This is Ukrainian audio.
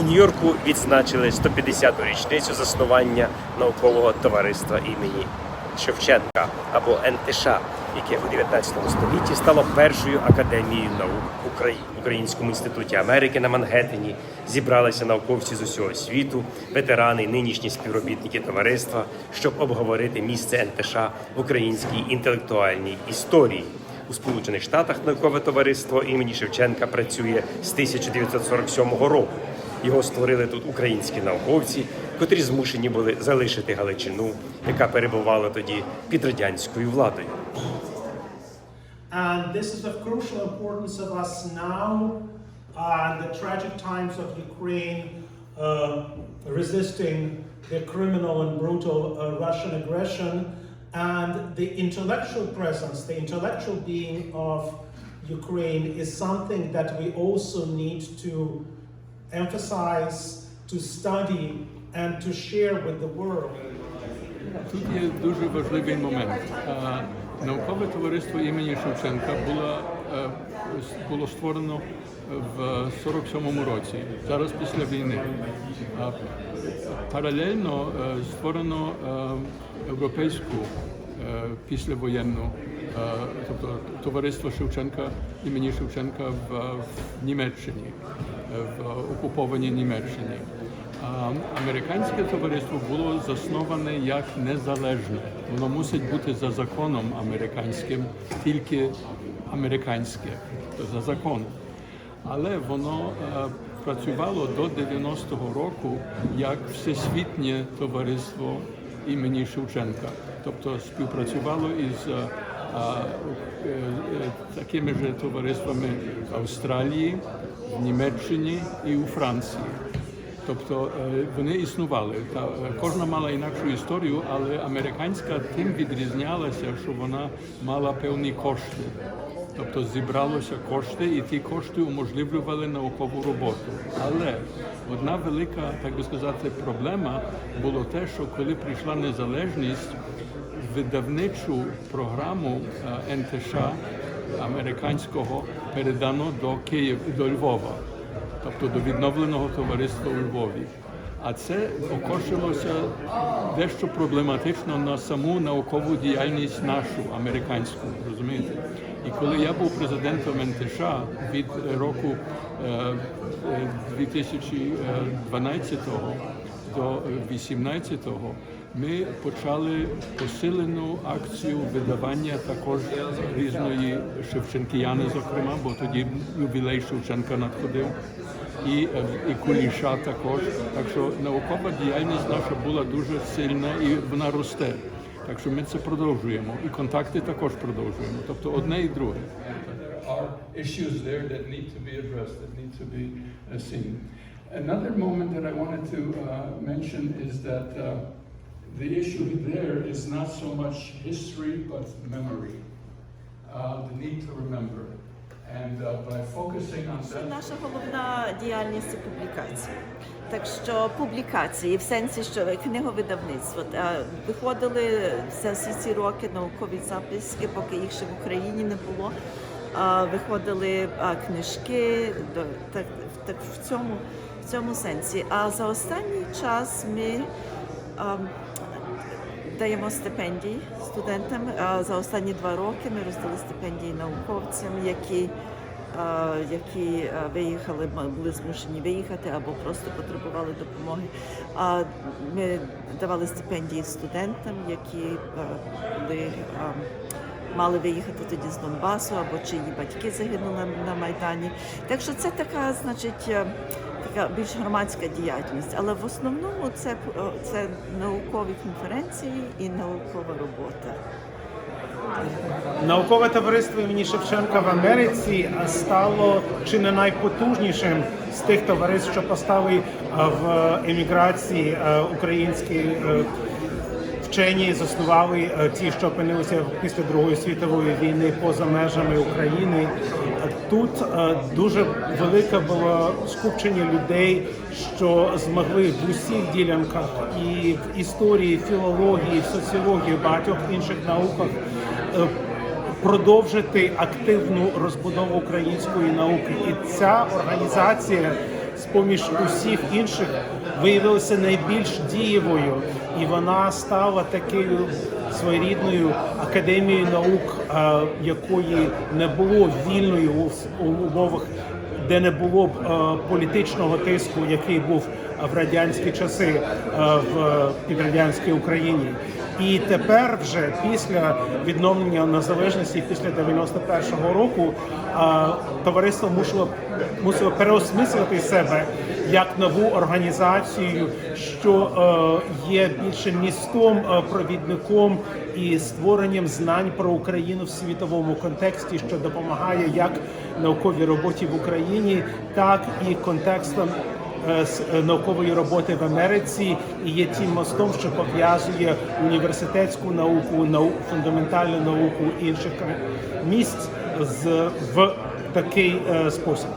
У Нью-Йорку відзначили 150-ту річницю заснування наукового товариства імені Шевченка або НТШ, яке у 19 столітті стало першою академією наук України. В Українському інституті Америки на Мангеттені зібралися науковці з усього світу, ветерани, нинішні співробітники товариства, щоб обговорити місце НТШ в українській інтелектуальній історії. У Сполучених Штатах наукове товариство імені Шевченка працює з 1947 року. Його створили тут українські науковці, котрі змушені були залишити Галичину, яка перебувала тоді під радянською владою. And this is of crucial importance of us now, uh, the tragic times of Ukraine uh, resisting the criminal and brutal uh, Russian aggression, and the intellectual presence, the intellectual being of Ukraine is something that we also need to emphasize, to study, and to share with the world. Тут є дуже важливий момент. Наукове товариство імені Шевченка було, е, було створено в 47-му році, зараз після війни. Паралельно е, створено е, європейську е, післявоєнну, е, тобто товариство Шевченка імені Шевченка в, Німеччині, е, в окупованій Німеччині. Американське товариство було засноване як незалежне. Воно мусить бути за законом американським, тільки американське, за законом. Але воно е, працювало до 90-го року як всесвітнє товариство імені Шевченка, тобто співпрацювало із е, такими ж товариствами в Австралії, в Німеччині і у Франції. Тобто е, вони існували. Та е, кожна мала інакшу історію, але американська тим відрізнялася, що вона мала певні кошти. Тобто зібралося кошти, і ті кошти уможливлювали наукову роботу. Але одна велика, так би сказати, проблема було те, що коли прийшла незалежність, видавничу програму е, НТШ американського передано до Києва до Львова тобто до відновленого товариства у Львові. А це окошилося дещо проблематично на саму наукову діяльність нашу американську, розумієте? І коли я був президентом НТШ від року е, е, 2012 до 2018 ми почали посилену акцію видавання також різної Шевченкіяни, зокрема, бо тоді ювілей Шевченка надходив, і, е, і Куліша також. Так що наукова діяльність наша була дуже сильна і вона росте. Так що ми це продовжуємо. І контакти також продовжуємо. Тобто одне і друге. Uh. Another moment that I wanted to uh, mention is that uh, the issue there is not so much history but memory, uh, the need to remember. And uh, by focusing on that, Наша головна діяльність це публікації. Так що публікації в сенсі, що книговидавництво виходили все всі ці роки наукові записки, поки їх ще в Україні не було. Виходили книжки так, так в цьому в цьому сенсі. А за останній час ми даємо стипендії студентам. За останні два роки ми роздали стипендії науковцям, які, які виїхали, були змушені виїхати або просто потребували допомоги. Ми давали стипендії студентам, які були. Мали виїхати тоді з Донбасу або чиї батьки загинули на Майдані. Так що це така, значить, е, така більш громадська діяльність. Але в основному це, е, це наукові конференції і наукова робота. Наукове товариство імені Шевченка в Америці е, стало чи не найпотужнішим з тих товариств, що постали е, в еміграції е, українські е, вчені заснували е, ті, що опинилися після Другої світової війни поза межами України. Тут е, дуже велике було скупчення людей, що змогли в усіх ділянках і в історії, філології, соціології, багатьох інших науках е, продовжити активну розбудову української науки. І ця організація з-поміж усіх інших виявилася найбільш дієвою, і вона стала такою своєрідною академією наук, е, якої не було вільною у умовах де не було б е, політичного тиску, який був в радянські часи е, в підрадянській Україні. І тепер, вже після відновлення незалежності, після 91-го року, товариство мусило мусило переосмислити себе як нову організацію, що е, є більше містом, е, провідником і створенням знань про Україну в світовому контексті, що допомагає як науковій роботі в Україні, так і контекстом наукової роботи в Америці і є тим мостом, що пов'язує університетську науку, науку фундаментальну науку інших місць з в такий е, спосіб.